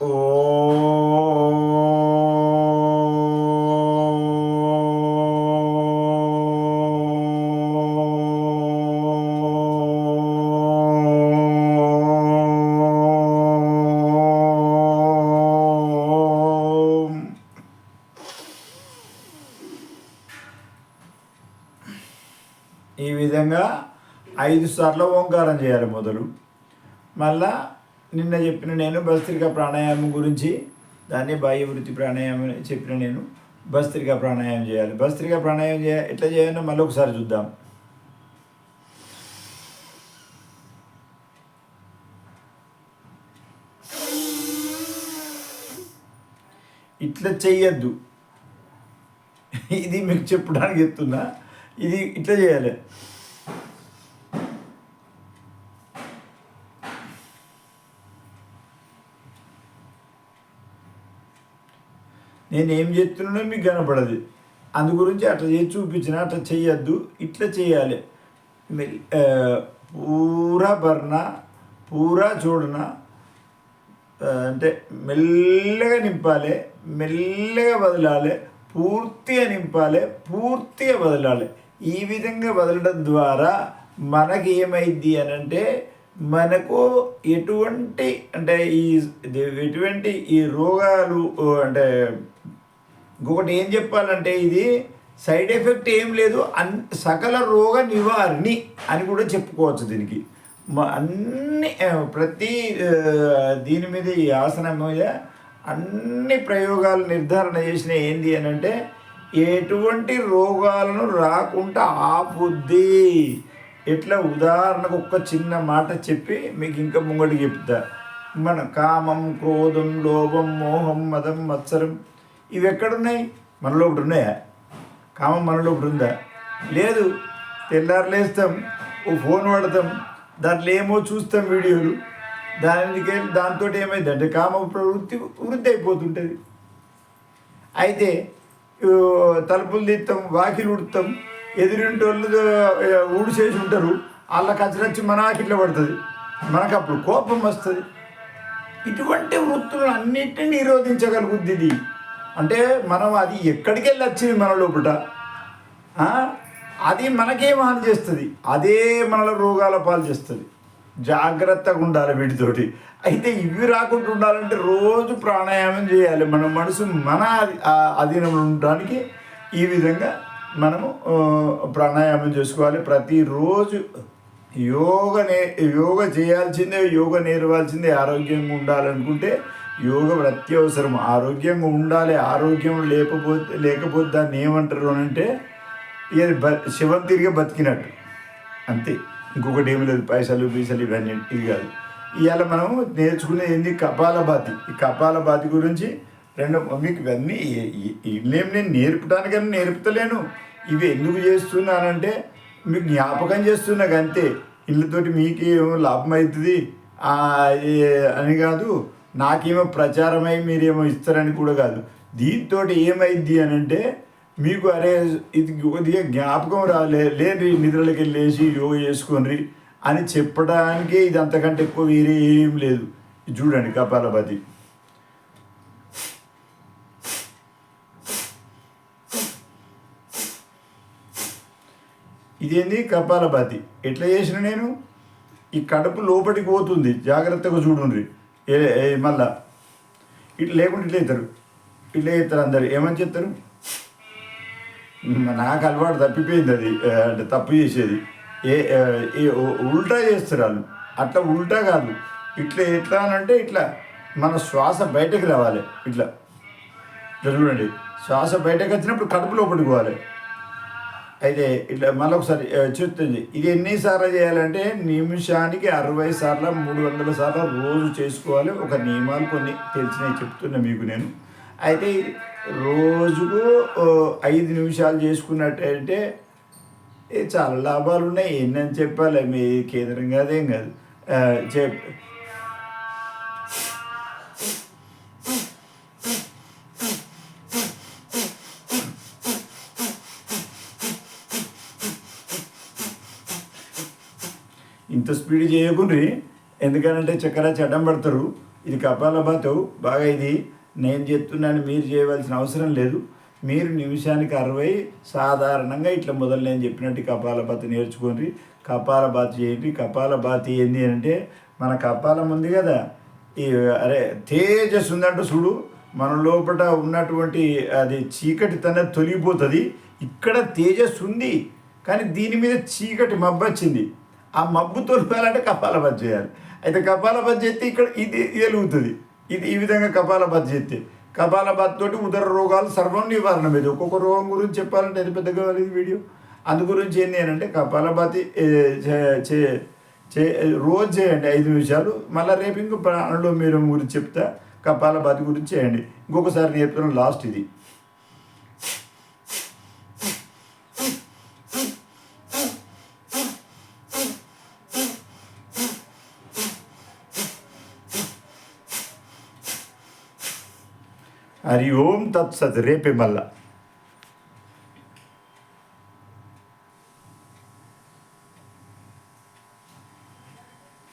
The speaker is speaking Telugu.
ఈ విధంగా ఐదు సార్లు ఓంకారం చేయాలి మొదలు. మళ్ళా నిన్న చెప్పిన నేను భస్త్రిక ప్రాణాయామం గురించి దాన్ని బాహ్య వృత్తి ప్రాణాయామం చెప్పిన నేను భస్త్రిక ప్రాణాయామం చేయాలి. భస్త్రిక ప్రాణాయామం చేయ ఎట్లా చేయాలో మళ్ళీ ఒకసారి చూద్దాం. ఇట్లా చెయ్యొద్దు. ఇది మీకు చెప్పడానికి చెప్తున్నా. ఇది ఇట్లా చేయాలి. నేను ఏం చేస్తున్నానో మీకు కనపడదు. అందు గురించి అట్లా చేసి చూపించిన అట్లా చేయొద్దు ఇట్లా చేయాలి పూరా భర్ణ పూరా చూడన అంటే మెల్లగా నింపాలి మెల్లగా వదలాలి పూర్తిగా నింపాలి పూర్తిగా వదలాలి. ఈ విధంగా వదలడం ద్వారా మనకి ఏమైంది అని అంటే మనకు ఎటువంటి అంటే ఈ ఎటువంటి ఈ రోగాలు అంటే ఇంకొకటి ఏం చెప్పాలంటే ఇది సైడ్ ఎఫెక్ట్ ఏం లేదు అన్ సకల రోగ నివారణి అని కూడా చెప్పుకోవచ్చు దీనికి. మ- అన్ని ప్రతి దీని మీద ఈ ఆసనం మీద అన్ని ప్రయోగాలు నిర్ధారణ చేసిన ఏంది అని అంటే ఎటువంటి రోగాలను రాకుండా ఆపుద్ది. ఎట్లా ఉదాహరణకు ఒక్క చిన్న మాట చెప్పి మీకు ఇంకా ముంగడికి చెప్తా. మన కామం క్రోధం లోభం మోహం మదం మత్సరం ఇవి ఎక్కడున్నాయి? మనలో ఒకటి ఉన్నాయా? కామం మనలో ఒకటి ఉందా? లేదు. తెల్లారు లేస్తాం ఓ ఫోన్ వాడతాం దాంట్లో ఏమో చూస్తాం వీడియోలు. దానికి దాంతో ఏమైందంటే కామ ప్రవృత్తి వృద్ధి అయిపోతుంటుంది. అయితే తలుపులు తీస్తాం వాకిలు ఉడుతాం ఎదురింటి వాళ్ళు ఊడు చేసి ఉంటారు. వాళ్ళ కచ్చరచ్చి మన ఆకిట్లో పడుతుంది. మనకు అప్పుడు కోపం వస్తుంది. ఇటువంటి వృత్తులను అన్నిటిని నిరోధించగలుగుద్ది ఇది. అంటే మనం అది ఎక్కడికి వెళ్ళి వచ్చింది మన లోపల? అది మనకేం హాని చేస్తుంది. అదే మనల రోగాల పాలు చేస్తుంది. జాగ్రత్తగా ఉండాలి వీటితోటి. అయితే ఇవి రాకుండా ఉండాలంటే రోజు ప్రాణాయామం చేయాలి. మన మనసు మన ఆ అధీనంలో ఉండడానికి ఈ విధంగా మనము ప్రాణాయామం చేసుకోవాలి. ప్రతిరోజు యోగ నే యోగ చేయాల్సిందే యోగ నేర్వాల్సిందే ఆరోగ్యంగా ఉండాలనుకుంటే యోగ అత్యవసరం ఆరోగ్యంగా ఉండాలి ఆరోగ్యం లేకపోతే లేకపోతే దాన్ని ఏమంటారు అని అంటే ఇది బ శివం తిరిగి బతికినట్టు. అంతే. ఇంకొకటి ఏమి లేదు పైసలు పీసలు ఇవన్నీ ఇది కాదు. ఇవాళ మనం నేర్చుకునేది ఏంది? కపాలభాతి ఈ కపాలభాతి గురించి రెండు మీకు ఇవన్నీ ఇల్లేం నేను నేర్పడానికని నేర్పుతలేను. ఇవి ఎందుకు చేస్తున్నానంటే మీకు జ్ఞాపకం చేస్తున్నాక అంతే ఇళ్ళతోటి మీకు ఏమో లాభం అవుతుంది? అని కాదు. నాకేమో ప్రచారమై మీరేమో ఇస్తారని కూడా కాదు. దీంతో ఏమైంది అని అంటే మీకు అరే ఇది కొద్దిగా జ్ఞాపకం రాలే లేని నిద్రలకి వెళ్ళేసి యోగా చేసుకోండి అని చెప్పడానికి ఇది అంతకంటే ఎక్కువ వేరే ఏం లేదు. ఇది చూడండి కపాలపతి ఇదేంది? కపాలపతి ఎట్లా చేసిన నేను? ఈ కడుపు లోపలికి పోతుంది. జాగ్రత్తగా చూడండి మళ్ళా. ఇట్లా లేకుండా ఇట్లా అవుతారు ఇట్లా అవుతారు అందరు. ఏమని చెప్తారు? నాకు అలవాటు తప్పిపోయింది అది. అంటే తప్పు చేసేది. ఏ ఏ ఉల్టా చేస్తారు వాళ్ళు. అట్లా ఉల్టా కాదు. ఇట్లా ఎట్లా అని అంటే ఇట్లా మన శ్వాస బయటకు రావాలి. ఇట్లా. ఇట్లా చూడండి. శ్వాస బయటకు వచ్చినప్పుడు కడుపు లోపలికి పోవాలి. అయితే ఇట్లా మళ్ళీ ఒకసారి చెప్తుంది. ఇది ఎన్నిసార్లు చేయాలంటే నిమిషానికి అరవై సార్లు మూడు వందల సార్లు రోజు చేసుకోవాలి. ఒక నియమాలు కొన్ని తెలిసినవి చెప్తున్నా మీకు నేను. అయితే రోజుకు ఐదు నిమిషాలు చేసుకున్నట్టయితే ఏ చాలా లాభాలు ఉన్నాయి ఏంటని చెప్పాలి? మీ కేంద్రం కాదేం కాదు. చెప్ ఇంత స్పీడ్ చేయకుండ్రి ఎందుకనంటే చక్కగా చెడ్డం పడతారు. ఇది కపాలబాతు బాగా ఇది నేను చెప్తున్నాను మీరు చేయవలసిన అవసరం లేదు. మీరు నిమిషానికి అరవై సాధారణంగా ఇట్లా మొదలు నేను చెప్పినట్టు కపాలభాతి నేర్చుకోండి. కపాలభాతి చేయండి. కపాలభాతి ఏంటి అంటే మన కపాలం ఉంది కదా ఈ అరే తేజస్ ఉందంటే చూడు మన లోపల ఉన్నటువంటి అది చీకటి తన తొలగిపోతుంది. ఇక్కడ తేజస్ ఉంది కానీ దీని మీద చీకటి మబ్బొచ్చింది. ఆ మబ్బు తొలగాలంటే కపాలభాతి చేయాలి. అయితే కపాలభాతి చేస్తే ఇక్కడ ఇది వెలుగుతుంది ఇది ఈ విధంగా కపాలభాతి చేస్తే కపాలభాతి తోటి ఉదర రోగాలు సర్వం నివారణ మీద. ఒక్కొక్క రోగం గురించి చెప్పాలంటే అది పెద్దగా ఇది వీడియో. అందు గురించి ఏంటి అని అంటే కపాలభాతి చే- చే- చే రోజు చేయండి ఐదు నిమిషాలు. మళ్ళీ రేపు ఇంకో ప్రాణంలో మీరు గురించి చెప్తా కపాలభాతి గురించి చేయండి. ఇంకొకసారి నేర్పుతున్నాను లాస్ట్ ఇది. హరి ఓం తత్సత్. రేపే మళ్ళా.